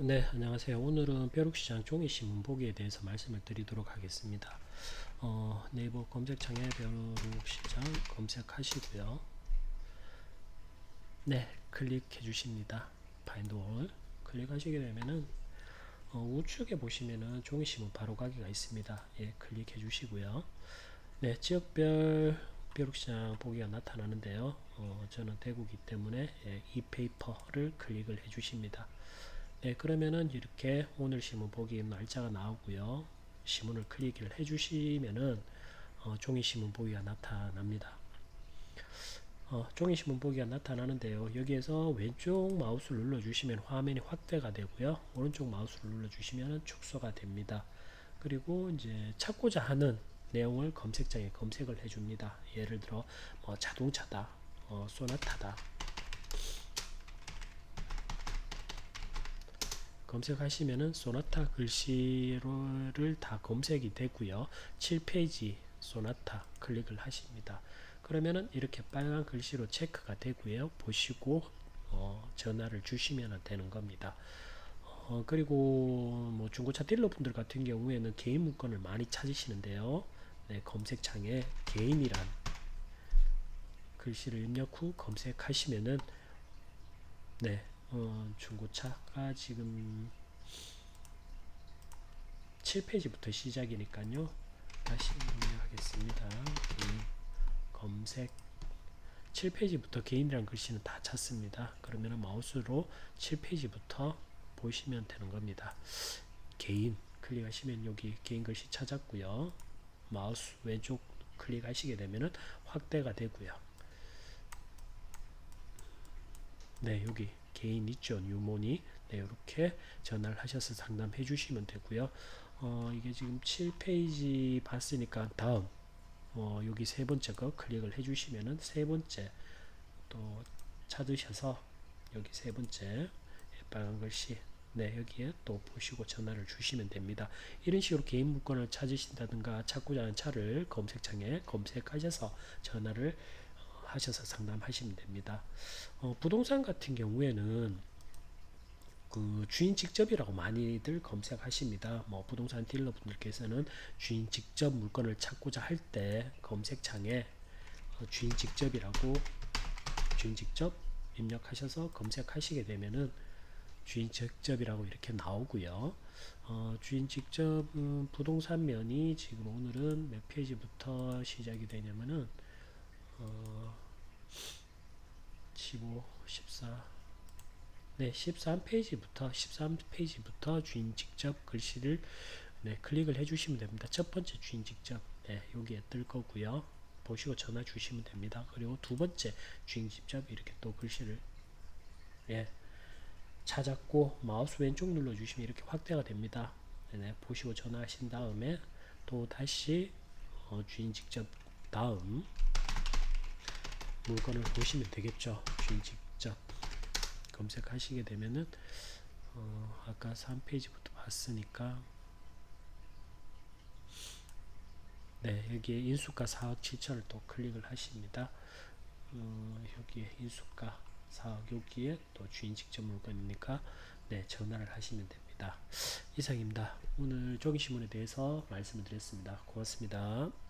네, 안녕하세요. 오늘은 벼룩시장 종이신문 보기에 대해서 말씀을 드리도록 하겠습니다. 어, 네이버 검색창에 벼룩시장 검색하시고요. 네, 클릭해 주십니다. 파인드 올 클릭하시게 되면은 어, 우측에 보시면은 종이신문 바로 가기가 있습니다. 예, 클릭해 주시고요. 네, 지역별 벼룩시장 보기가 나타나는데요. 어, 저는 대구기 때문에 예, 이 페이퍼를 클릭을 해 주십니다. 네, 그러면은 이렇게 오늘 신문 보기 날짜가 나오고요. 신문을 클릭을 해주시면은 어, 종이 신문 보기가 나타납니다. 어, 종이 신문 보기가 나타나는데요. 여기에서 왼쪽 마우스를 눌러주시면 화면이 확대가 되고요. 오른쪽 마우스를 눌러주시면 축소가 됩니다. 그리고 이제 찾고자 하는 내용을 검색장에 검색을 해줍니다. 예를 들어 뭐 자동차다, 어, 소나타다, 검색하시면은 소나타 글씨를 다 검색이 되고요. 7페이지 소나타 클릭을 하십니다. 그러면은 이렇게 빨간 글씨로 체크가 되고요. 보시고 어, 전화를 주시면 되는 겁니다. 어, 그리고 뭐 중고차 딜러분들 같은 경우에는 개인 문건을 많이 찾으시는데요. 네, 검색창에 개인이란 글씨를 입력 후 검색하시면은 네, 어, 중고차가 지금 7페이지부터 시작이니까요. 다시 입력하겠습니다. 검색 7페이지부터 개인이란 글씨는 다 찾습니다. 그러면 마우스로 7페이지부터 보시면 되는 겁니다. 개인 클릭하시면 여기 개인 글씨 찾았고요. 마우스 왼쪽 클릭하시게 되면은 확대가 되고요. 네, 여기 개인 있죠. 뉴모니. 네, 이렇게 전화를 하셔서 상담해 주시면 되고요. 어, 이게 지금 7페이지 봤으니까 다음 어, 여기 세 번째 거 클릭을 해 주시면은 세 번째 또 찾으셔서 여기 세 번째 빨간 글씨 네 여기에 또 보시고 전화를 주시면 됩니다 이런 식으로 개인 물건을 찾으신다든가 찾고자 하는 차를 검색창에 검색하셔서 전화를 하셔서 상담하시면 됩니다. 어, 부동산 같은 경우에는 그 주인 직접이라고 많이들 검색하십니다. 뭐 부동산 딜러 분들께서는 주인 직접 물건을 찾고자 할 때 검색창에 어, 주인 직접이라고 주인 직접 입력하셔서 검색하시게 되면은 주인 직접이라고 이렇게 나오고요. 어, 주인 직접 음, 부동산 면이 지금 오늘은 몇 페이지부터 시작이 되냐면은 어, 15, 14, 네, 13페이지부터 13페이지부터 주인 직접 글씨를 네, 클릭을 해주시면 됩니다. 첫 번째 주인 직접 네, 여기에 뜰 거고요. 보시고 전화 주시면 됩니다. 그리고 두 번째 주인 직접 이렇게 또 글씨를 예, 찾았고 마우스 왼쪽 눌러 주시면 이렇게 확대가 됩니다. 네, 보시고 전화하신 다음에 또 다시 어, 주인 직접 다음 물건을 보시면 되겠죠. 주인 직접 검색하시게 되면은 어, 아까 3페이지부터 봤으니까 네 여기에 인수가 4억 7천을 또 클릭을 하십니다. 어, 여기에 인수가 4억 여기에 또 주인 직접 물건이니까 네 전화를 하시면 됩니다. 이상입니다. 오늘 종이신문에 대해서 말씀을 드렸습니다. 고맙습니다.